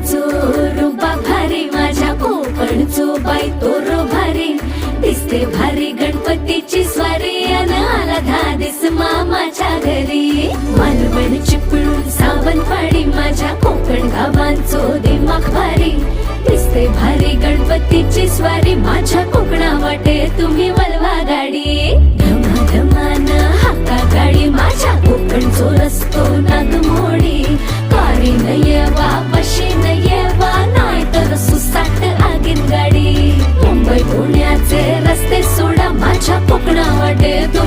कोकणचो रुबा भारी माझ्या कोकणचो बाई तो रो भारी. दिसते भारी गणपतीची स्वारी अन आला धादिस मामाच्या घरी. Edu